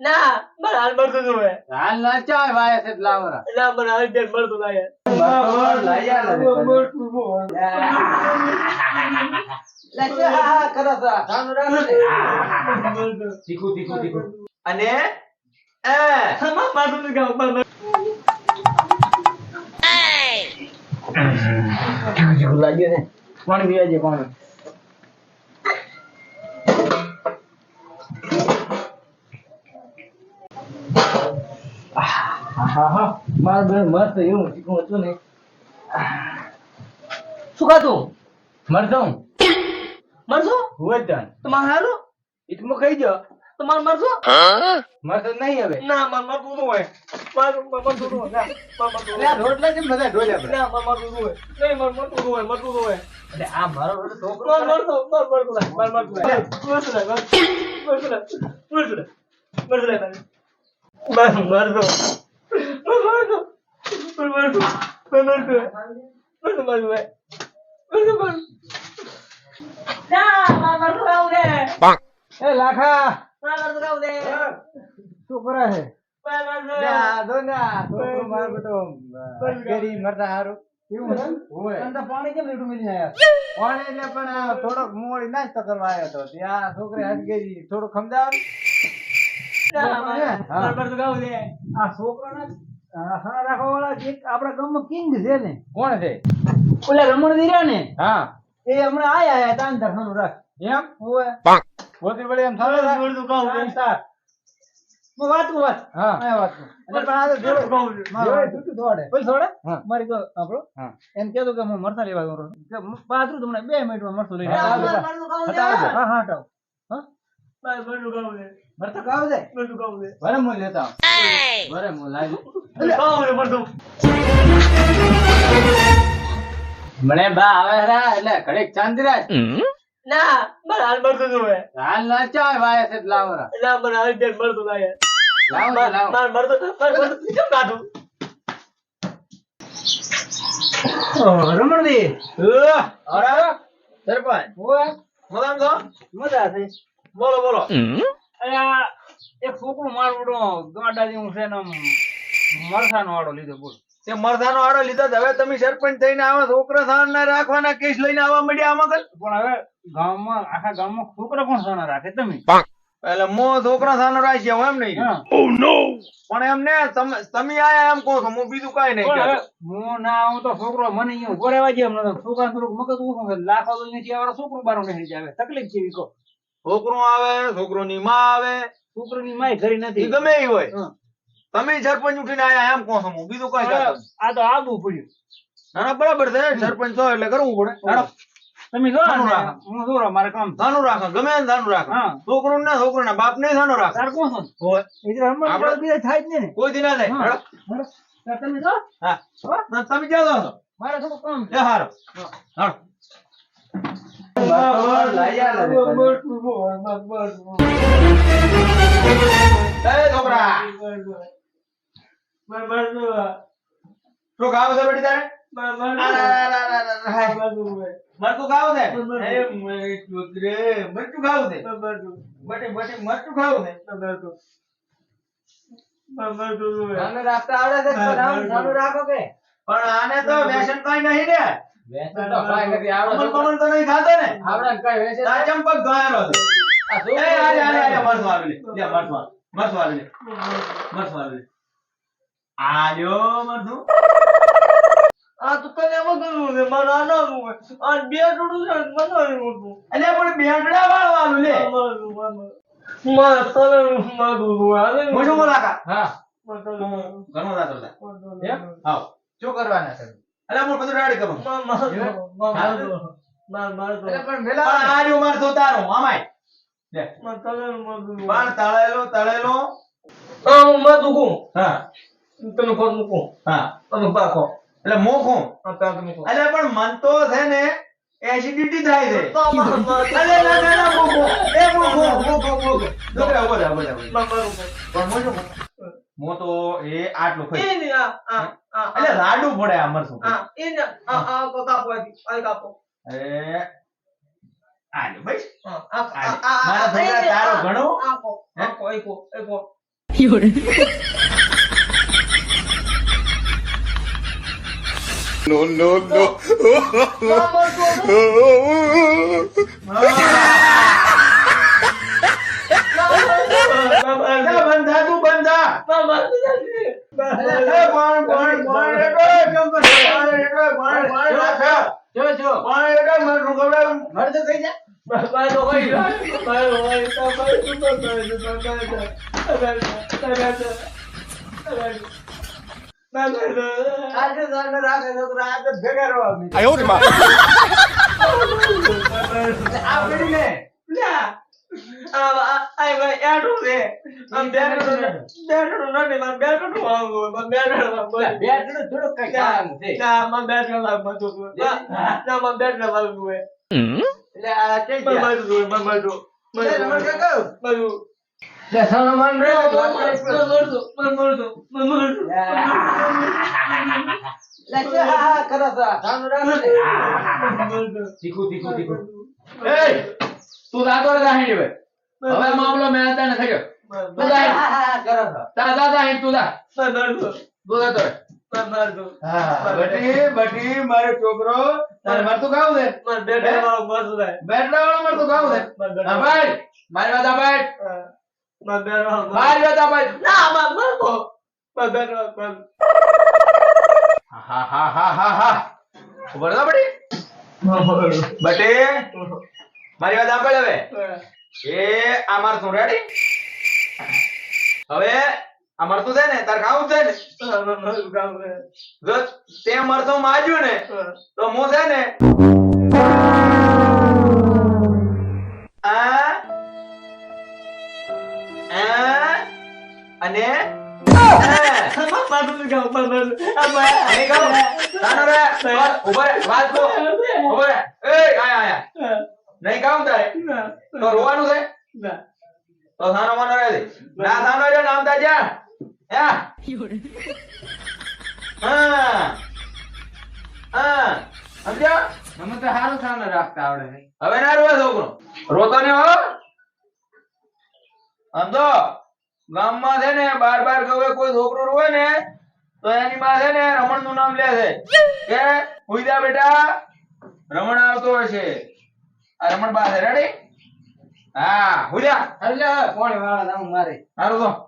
ના મારે હાલ મળતું હતું હાલ ના ચાય વાય છે લાવરા. ના મને હાલ ઘેર મળતું ના યાર. અને? નથી ખાવું, મારું નથી. પાણી મારું બેન મસ્ત એવું તીખું હતું ને શું ખાતું મરતું મરશું હોય તન મારે હારું ઈટમો ખાઈ જો તમારે મરશું મરતું નહીં હવે ના મારે મરતું ન હોય મારું મારે. રોટલા કેમ બધા ઢોલ્યા ના મારે મરતું ન હોય નહીં મારે મરતું ન હોય મરતું ન હોય એટલે આ મારો છોકરો મારે મરતું મારે મરતું મારે મરતું મરતું મરતું મરતું મરતું છે એ લાખા. શું કરે છે? મારે મરતું ના, છોકરો મારો બેટો, કેરી મરતા હારું. પાણી એટલે પણ આ થોડોક મોડી નાસ્તો કરવા આવ્યો હતો ત્યાં છોકરી ના હા રાખવા વાળા એક આપણા ગામમાં કિંગ છે ને. કોણ છે? ઓલા રમણ દીરા ને હા. એ હમણાં આયા આયા તાન ધરવાનું રાખ. એમ? ઓવે. પોતી વળી એમ સારું રાખ. મરતું ખાવું છે. તાર હું વાત કરું વાત હા. આ વાત કરું. એટલે પણ આ તો જોડે- ખાવું છે. જોડે દોડે. બોલ છોડે મારી કહો આપણો હા. એમ કહેતો કે હું મરસા લેવા ગયો કે પાછું તમને બે મિનિટમાં મરસું લઈને હા. હા, મરતું ભરે લેતા ભરે લાવી મને બા આવે રા એટલે ઘડીક ચાંદરા ના મને હાલ મળતું હોય હાલ ના ચાય વાય છે લાવરા ના મને હાલ મળતું ના યાર લાવો તો લાવો. મારે મળતું મારે મળતું કેમ કાઢું ઓહ, રમણજી. અરે સરપંચ. મજામાં મજા છે. બોલો બોલો. અરે એક છોકરો મારો ગાંડા છે ને મરસાનો વાળો લીધો બોલ. તે મરસાનો આડો લીધો હવે તમે સરપંચ થઈને આવા છોકરા સાણ રાખવાના કેસ લઈને આવવા મળ્યા આમાં કલ? પણ હવે ગામમાં આખા ગામમાં છોકરા કોણ સાના રાખે તમે? એટલે મો છોકરા સાનો રાખી હું એમ નહીં હા. પણ એમ ને તમે તમે આયા એમ કહો છો હું બીજું કઈ નહીં હવે હું ના આવું તો છોકરો મને અહીંયા ઊભો રહેવા તો થોડુંક મગજ ઉઠું. લાખો તો અહીંયાથી છોકરો બારો નહીં આવે તકલીફ કેવી કહો? છોકરો આવે છોકરોની માં આવે. છોકરાની માય ઘરી નથી. ગમે એ હોય. તમે સરપંચ ઉઠીને આયા એમ કહો હું બીજું કઈ આ તો આબુ પડ્યું. ના ના બરાબર છે. સરપંચ છો એટલે કરવું પડે. તમે જો ને. હું જો મારે કામ ધાનું રાખો ગમે એને ધાનું રાખો. છોકરો ના છોકરો ના બાપ ને ધાનું રાખો. તાર કોણ? હોય? એ હમણાં થાય જ નહીં ને. કોઈ દી ના થાય. તમે જો હા. તમે જાઓ મારે થોડું કામ હારો. હારો હાલો. એ છોકરા મારે મળતું શું ખાવ છે બેટી તારે? મારે મરચું ખાવ છે મરચું ખાવ છે બટી બટી મરચું ખાવ છે આવડે પણ આને તો વ્યસન કઈ નહીં ને. વ્યસન તો કાંઈ નથી આવડે કમલ તો. નહીં ખાતો ને. આવડે ને કાંઈ આ ચંપક ગાયરો છે? આ એ આલે આલે આલે લે લે લે આવી લે આ લ્યો આ તો તને એમ કરવું છે મારે આ ના કરવું હોય. આ બે ટોટું છે ને મને મોટું. એટલે પણ બેડડા વાળવાનું લે. મારું, તને બોલાકા. હા. લે એમ? શું કરવાના છે? મારતું તારું આમાય તને. પણ તળેલો તળેલો હા, તમે ખોટ મૂકો. હા. તમે પાકો. એટલે મોખું એટલે પણ મન તો છે ને એસિડિટી થાય છે. અલે ના મોખો એ મોખો મોખો મોખો. પણ મો તો એ આટલું ખઈ એ આ, આ, આ, એટલે આ. પડે આ મરસું આ, એ આ, આ કાપો આ કાપો. એ ભાઈ. આ, આ, મારા તારો ઘણો? આ કો, કો, કો, ભેગા રહો અમે. આ પડીને બેટનું થોડુંક કઈ કામ છે એટલે આ કઈ ગયા લે, નંબર કે કહું? લે, સણમાન રે, વાત કરી પડે. લે, લે, હા, હા, કરો તો. સાનું રાખો ને. Tiku, tiku, tiku. Hey! તું દાદો રે દાહી હવે. હવે મામલો મેં ને થયો. તું હા, દાહી હા, હા, કરો તો. દા દાહી તું દા તું દાતો બટી બટી મારો છોકરો તારે મરતું ખાવું વાળો મરતું ખાવું છે. ભાઈ મારી વાત આ ભાઈ મારી વાત આ ભાઈ હા હા હા હા હા ઊભો રહો બટી? બટી? મારી વાત સાંભળ હવે. એ આ મારતું રેડી હવે આ મરતું છે ને તાર ખાવું છે ને? જો તે મરતું માજ્યું ને તો હું છે ને આ આ અને ઊભો વાત કો ઊભા એ આયા આયા. નહીં કામ તારે? તો રોવાનું છે? તો થાનો માનો રહે છે. ના થાનો રહ્યો નામ તા જા. હા? હા. સમજ્યા? મને તો સારું સાનું રાખતા આવડે હવે ના રોવે છોકરો. રોતો ને હો. સમજો? ગામમાં છે ને બાર બાર ગવે કોઈ છોકરો રોવે ને તો એની માં છે ને રમણનું નામ લે છે. કે ઉઈદા બેટા. રમણ આવતો હશે. રમણ બા રેડી હા હુજા. અરે કોણ વાળા નામ મારે? હારું તો.